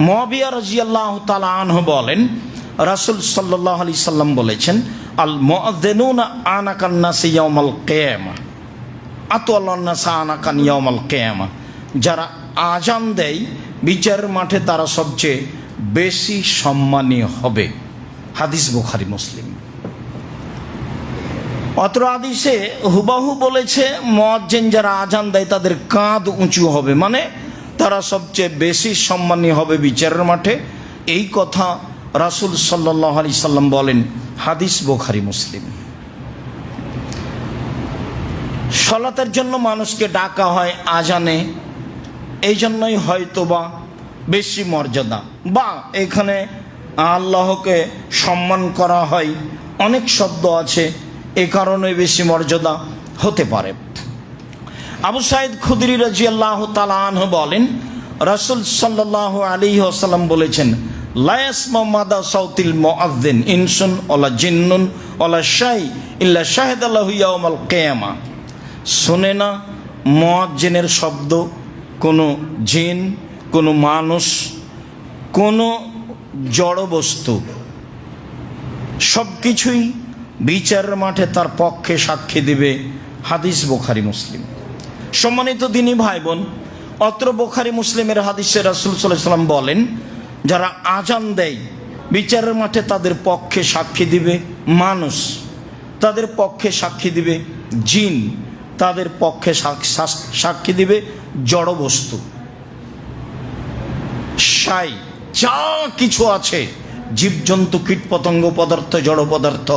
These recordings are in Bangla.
মহাবিয়া রাজিয়াল্লাহ তালা আনহ বলেন, রাসুল সাল্লাহ আলি সাল্লাম বলেছেন আল মুআদ্দিনুন আনাকান্না সিয়াউমাল কিয়ামা। আতওয়াল্লান্নাসা আনাকান ইয়াউমাল কিয়ামা। যারা আজান দেয়, বিচারের মাঠে তারা সবচেয়ে বেশি সম্মানীয় হবে। হাদিস বুখারি, মুসলিম। অত্র আদিসে হুবাহু বলেছে মজ্জেন যারা আজান দেয়, তাদের কাঁধ উঁচু হবে। মানে তারা সবচেয়ে বেশি সম্মানী হবে বিচারের মাঠে। এই কথা রাসুল সাল্লাহ আলি সাল্লাম বলেন, হাদিস বোখারি, মুসলিম। সলাতের জন্য মানুষকে ডাকা হয় আজানে এই জন্যই হয়তো বা বেশি মর্যাদা। বা এখানে আল্লাহকে সম্মান করা হয়, অনেক শব্দ আছে, এ কারণে বেশি মর্যাদা হতে পারে। আবু সাইদ খুদরি রাজি আল্লাহ তালাহ বলেন, রাসুল সাল্লাহ আলী আসাল্লাম বলেছেন লায়াস মাদা সাউতিল মুআদ্দিন ইনসুন ওলা জিন্নুন ওলা শাই ইল্লা শাহেদ আল্লাহ ইয়াউমাল কেয়ামা। শোনে না মুয়াজ্জিনের শব্দ, কোনো জিন, কোনো মানুষ, কোনো জড় বস্তু সব কিছুই বিচারের মাঠে তার পক্ষে সাক্ষী দিবে হাদিস বোখারি মুসলিম। সম্মানিত দিনী ভাই বোন অত্র বোখারি মুসলিমের হাদিসে রাসুল সাল্লাম বলেন, যারা আজান দেয়, বিচারের মাঠে তাদের পক্ষে সাক্ষী দিবে মানুষ, তাদের পক্ষে সাক্ষী দিবে জিন, তাদের পক্ষে সাক্ষী দিবে জড় বস্তু। সাই, যা কিছু আছে, জীবজন্তু, কীটপতঙ্গ পদার্থ, জড় পদার্থ,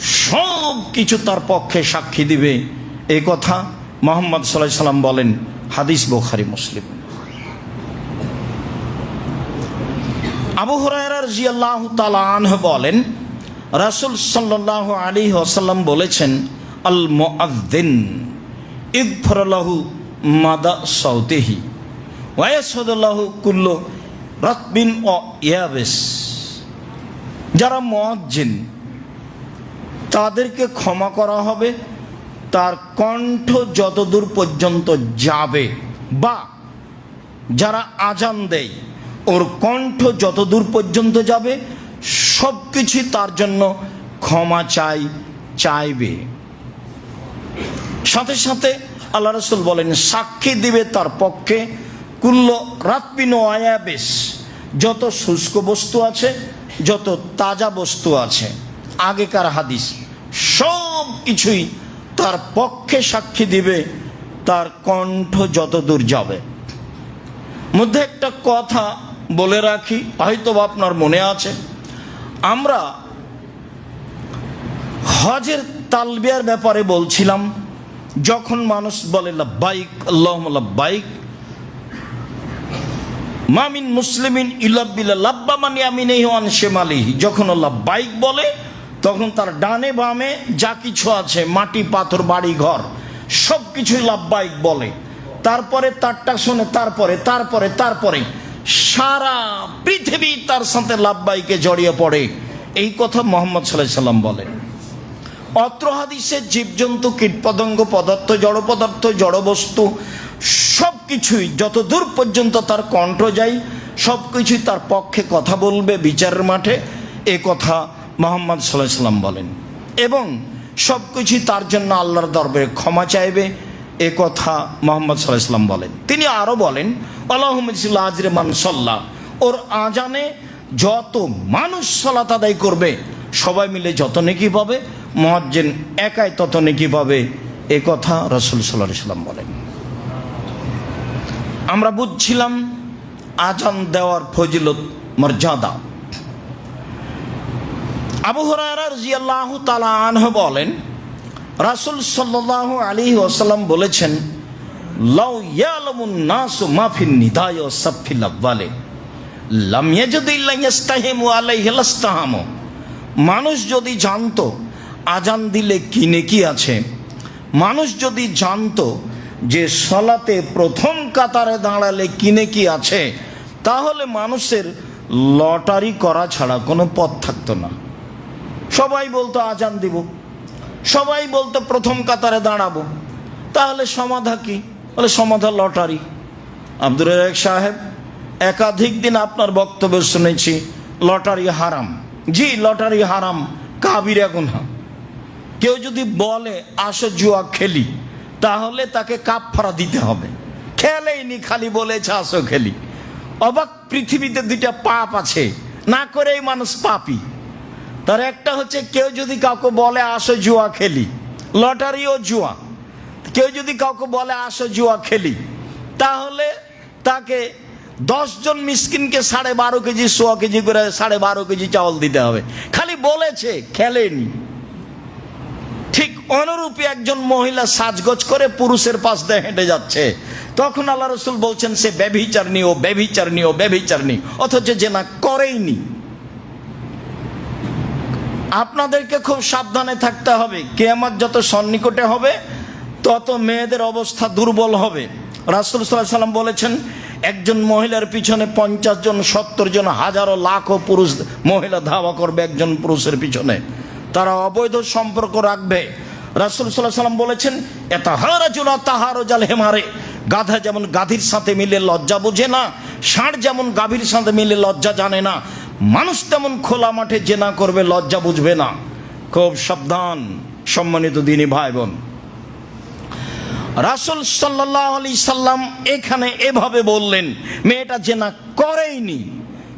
সব কিছু তার পক্ষে সাক্ষী দিবে। এ কথা মোহাম্মদ সাল্লাহ সাল্লাম বলেন, হাদিস বোখারি, মুসলিম। আবু হরাইরার জিয়াল্লাহ তালান বলেন, রাসুল সাল্লাহ আলী আসাল্লাম বলেছেন আল মুআদ্দিন ইগফরলাহু মাদা সৌতেহি ওয়াসদুল্লাহু কুল্ল রাতবিন ও ইয়াবেস। যারা মুয়াজ্জিন তাদেরকে ক্ষমা করা হবে তার কণ্ঠ যতদূর পর্যন্ত যাবে বা যারা আজান দেয়, ওর কণ্ঠ যতদূর পর্যন্ত যাবে সব কিছুই তার জন্য ক্ষমা চাই, চাইবে। সাথে সাথে আল্লাহ রসুল বলেন, সাক্ষী দিবে তার পক্ষে, কুল্ল রাতপিন আয়াবেশ যত শুষ্ক বস্তু আছে, যত তাজা বস্তু আছে, আগেকার হাদিস সব কিছুই তার পক্ষে সাক্ষী দিবে, তার কণ্ঠ যত দূর যাবে। মধ্যে একটা কথা বলে রাখি হয়তো আপনার মনে আছে। আমরা হজের তালবিয়ার ব্যাপারে বলছিলাম, যখন মানুষ বলে বাইক আল্লাহ মামিন মুসলিমিন ইলাব্বিল্লা লাব্বা মানে আমি নেই ওয়ান শেমালিহি। যখন আল্লাহ বাইক বলে তখন তার ডানে বামে যা কিছু আছে, মাটি, পাথর, বাড়ি, ঘর সব কিছুই লাভবাইক বলে। তারপরে তারটা শোনে তারপরে তারপরে তারপরে সারা পৃথিবী তার সাথে লাভবাইকে জড়িয়ে পড়ে। এই কথা মোহাম্মদ সাল্লাম বলেন। অত্র হাদিসে জীবজন্তু, কীটপতঙ্গ, পদার্থ, জড় পদার্থ, জড় বস্তু সব কিছুই যত দূর পর্যন্ত তার কণ্ঠ যায় সব কিছুই তার পক্ষে কথা বলবে, বিচারের মাঠে। এ কথা মোহাম্মদ সাল্লাম বলেন, এবং সব কিছুই তার জন্য আল্লাহর দরবারে ক্ষমা চাইবে। এ কথা মোহাম্মদ সাল্লাহ সাল্লাম বলেন। তিনি আরও বলেন আল্লাহমদুল্লাহ আজরে মানসল্লাহ ওর আজানে যত মানুষ সলাত আদায় করবে, সবাই মিলে যত নেকি পাবে মহাজ্জেন একাই তত নেকি পাবে, এ কথা রসুল সাল্লাহ সাল্লাম বলেন। আমরা বুঝছিলাম আজান দেওয়ার ফজিলত মর্যাদা। বলেন, রাসুল সাল্লাহ আলী ওসাল্লাম বলেছেন, লাউ মাফিন নিদায় মানুষ যদি জানতো আজান দিলে কিনে কি আছে, মানুষ যদি জানতো যে সলাতে প্রথম কাতারে দাঁড়ালে কিনে কি আছে, তাহলে মানুষের লটারি করা ছাড়া কোনো পথ থাকতো না। সবাই বলতো আজান দিব। সবাই বলতো প্রথম কাতারে দাঁড়াবো। তাহলে সমাধা কি? বলে সমাধা লটারি। আব্দুর রাজাক সাহেব, একাধিক দিন আপনার বক্তব্য শুনেছি, লটারি হারাম। জি, লটারি হারাম, কাবিরা গুনহা। কেউ যদি বলে, আসো জুয়া খেলি, তাহলে তাকে কাপ ফাড়া দিতে হবে। খেলেইনি, খালি বলেছে, আসো খেলি। অবাক পৃথিবীতে দুইটা পাপ আছে, না করেই মানুষ পাপি। তার একটা হচ্ছে কেউ যদি কাউকে বলে আসো জুয়া খেলি লটারি ও জুয়া। কেউ যদি কাউকে বলে আসো জুয়া খেলি, তাহলে তাকে দশজন মিসকিনকে সাড়ে বারো কেজি সোয়া কেজি করে সাড়ে বারো কেজি চাউল দিতে হবে। খালি বলেছে, খেলেনি। ঠিক অনুরূপী একজন মহিলা সাজগোজ করে পুরুষের পাশ দিয়ে হেঁটে যাচ্ছে। তখন আল্লাহ রসুল বলছেন, সে ব্যভিচারনি ও ব্যভিচারনি ও ব্যভিচারনি অথচ যে না করেইনি। আপনাদেরকে খুব সাবধানে থাকতে হবে। কেয়ামত যত সন্নিকটে হবে, তত মেয়েদের অবস্থা দুর্বল হবে। রাসুল সাল্লাহ সাল্লাম বলেছেন, একজন মহিলার পিছনে পঞ্চাশ জন, সত্তর জন, হাজারো, লাখো পুরুষ মহিলা ধাওয়া করবে একজন পুরুষের পিছনে। তারা অবৈধ সম্পর্ক রাখবে। রাসুল সাল্লাহ সাল্লাম বলেছেন এত হারা জোনা তাহারও জাল হেমারে। গাধা যেমন গাধির সাথে মিলে লজ্জা বোঝে না ষাঁড় যেমন গাভীর সাথে মিলে লজ্জা জানে না, মানুষ তেমন খোলা মাঠে জেনা করবে লজ্জা বুঝবে না। খুব সাবধান, সম্মানিত দিনী ভাই বোন রাসুল সাল্লাহ আলি সাল্লাম এখানে এভাবে বললেন, মেয়েটা জেনা করেইনি,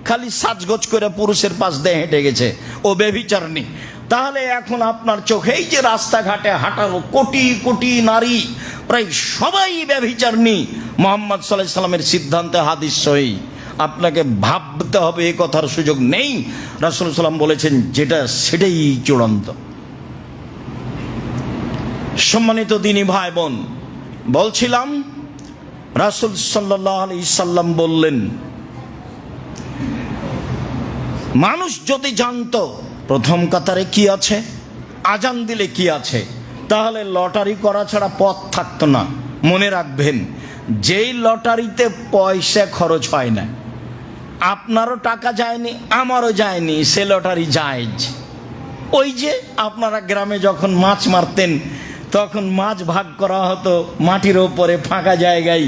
খালি সাজগোজ করে পুরুষের পাশ দিয়ে হেঁটে গেছে, ও বেবিচারনি তাহলে এখন আপনার চোখেই যে রাস্তাঘাটে হাঁটালো কোটি কোটি নারী প্রায় সবাই ব্যভিচারনি মোহাম্মদ সাল্লাহ সাল্লামের সিদ্ধান্তে হাদিস সহি। আপনাকে ভাবতে হবে, এ কথার সুযোগ নেই। রাসুল সাল্লাম বলেছেন, যেটা সেটাই চূড়ান্ত। সম্মানিত দিনী ভাই বোন বলছিলাম, রাসুল সাল্লাহ সাল্লাম বললেন, মানুষ যদি জানতো, প্রথম কাতারে কি আছে, আজান দিলে কি আছে তাহলে লটারি করা ছাড়া পথ থাকতো না। মনে রাখবেন, যেই লটারিতে পয়সা খরচ হয় না, আপনারও টাকা যায়নি, আমারও যায়নি, সে লটারি জায়জ। ওই যে আপনারা গ্রামে যখন মাছ মারতেন, তখন মাছ ভাগ করা হতো মাটির ওপরে ফাঁকা জায়গায়।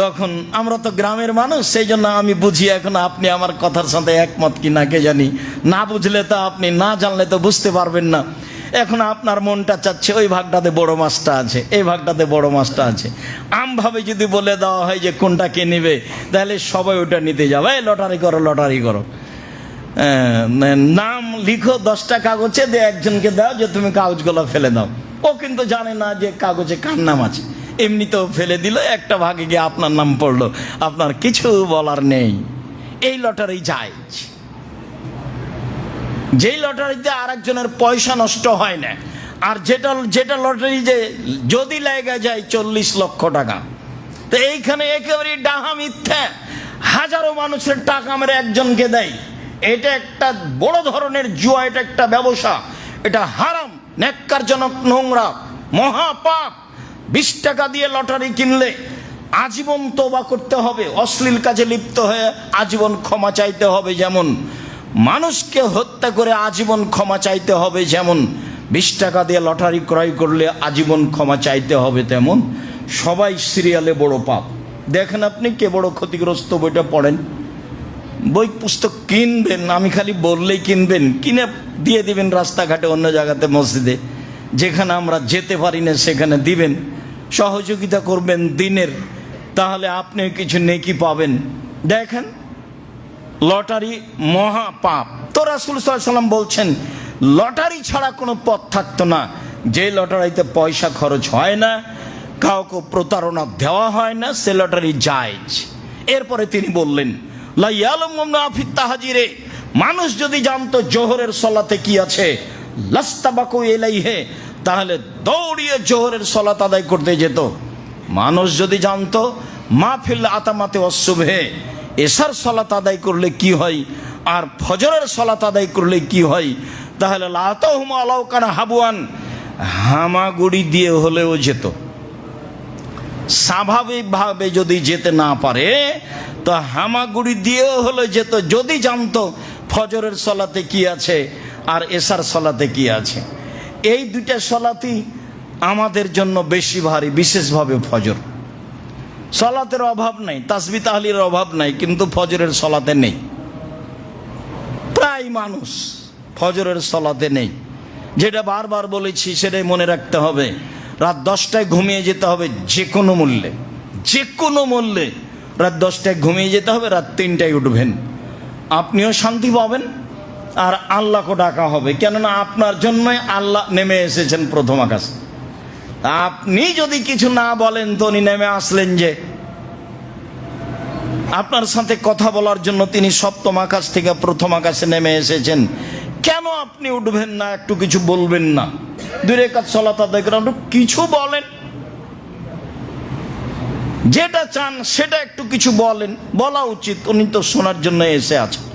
তখন আমরা তো গ্রামের মানুষ, সেই জন্য আমি বুঝি এখন আপনি আমার কথার সাথে একমত কি না কে জানি। না বুঝলে তো আপনি, না জানলে তো বুঝতে পারবেন না। এখন আপনার মনটা চাচ্ছে, ওই ভাগটাতে বড় মাছটা আছে, এই ভাগটাতে বড় মাছটা আছে। আমভাবে যদি বলে দেওয়া হয় যে কোনটা কে নেবে, তাহলে সবাই ওটা নিতে যাবে। এই লটারি করো লটারি করো। নাম লিখো, দশটা কাগজে দিয়ে একজনকে দাও যে তুমি কাগজগুলো ফেলে দাও। ও কিন্তু জানে না যে কাগজে কার নাম আছে। এমনিতেও ফেলে দিল, একটা ভাগে গিয়ে আপনার নাম পড়ল। আপনার কিছু বলার নেই। এই লটারি যায়। যেই লটারিতে আর একজনের পয়সা নষ্ট হয় না, আর যেটা যেটা লটারি যে যদি লেগে যায় চল্লিশ লক্ষ টাকা। তো এইখানে একেবারে ডাহা মিথ্যা। হাজারো মানুষের টাকা মেরে একজনকে দেয় এটা একটা বড় ধরনের জুয়া, এটা একটা ব্যবসা। এটা হারাম, ন্যাক্কারজনক নোংরা, মহাপাপ। বিশ টাকা দিয়ে লটারি কিনলে আজীবন তোবা করতে হবে, অশ্লীল কাজে লিপ্ত হয়ে আজীবন ক্ষমা চাইতে হবে যেমন। মানুষকে হত্যা করে আজীবন ক্ষমা চাইতে হবে যেমন বিশ টাকা দিয়ে লটারি ক্রয় করলে আজীবন ক্ষমা চাইতে হবে তেমন। সবাই সিরিয়ালে বড় পাপ। দেখেন আপনি কে বড় ক্ষতিগ্রস্ত বইটা পড়েন। বই পুস্তক কিনবেন, আমি খালি বললেই কিনবেন। কিনে দিয়ে দিবেন রাস্তাঘাটে অন্য জায়গাতে, মসজিদে। যেখানে আমরা যেতে পারি না, সেখানে দিবেন। সহযোগিতা করবেন দিনের। তাহলে আপনি কিছু নেকি পাবেন। দেখেন লটারি মহা পাপ তো রাসুল সাল্লাম বলছেন, লটারি ছাড়া কোনো পথ থাকতো না। যে লটারিতে পয়সা খরচ হয় না, কাউকে প্রতারণা দেওয়া হয় না, সে লটারি জায়জ। এরপরে তিনি বললেন তাহাজিরে, মানুষ যদি জানতো জোহরের সলাতে কি আছে লাস্তাবাকু এলাইহে তাহলে দৌড়িয়ে জোহরের সলাত আদায় করতে যেত। মানুষ যদি জানতো মাহফিল আতামাতে অশুভে এসার সলাত আদায় করলে কি হয়? আর ফজরের সলাত আদায় করলে কি হয়? তাহলে হাবুয়ান হামাগুড়ি দিয়ে হলেও যেত। স্বাভাবিকভাবে যদি যেতে না পারে, তো হামাগুড়ি দিয়েও হলে যেত। যদি জানতো ফজরের সলাতে কি আছে আর এসার সলাতে কি আছে। এই দুইটা সলাতি আমাদের জন্য বেশি ভারী, বিশেষভাবে ফজর। সলাতের অভাব নাই, তাসবি তাহলির অভাব নাই, কিন্তু ফজরের সলাতে নেই। প্রায় মানুষ ফজরের সলাতে নেই। যেটা বারবার বলেছি, সেটাই মনে রাখতে হবে। রাত দশটায় ঘুমিয়ে যেতে হবে যে কোনো মূল্যে। যে কোনো মূল্যে। রাত দশটায় ঘুমিয়ে যেতে হবে, রাত তিনটায় উঠবেন। আপনিও শান্তি পাবেন, আর আল্লাহকে ডাকা হবে। কেননা আপনার জন্যই আল্লাহ নেমে এসেছেন প্রথম আকাশে। আপনি যদি কিছু না বলেন তো উনি নেমে আসলেন যে, আপনার সাথে কথা বলার জন্য তিনি সপ্তম আকাশ থেকে প্রথম আকাশে নেমে এসেছেন। কেন আপনি উঠবেন না? একটু কিছু বলবেন না। দূরে কাজ দেখলাম একটু কিছু বলেন। যেটা চান সেটা একটু কিছু বলেন। বলা উচিত, উনি তো শোনার জন্য এসে আছেন।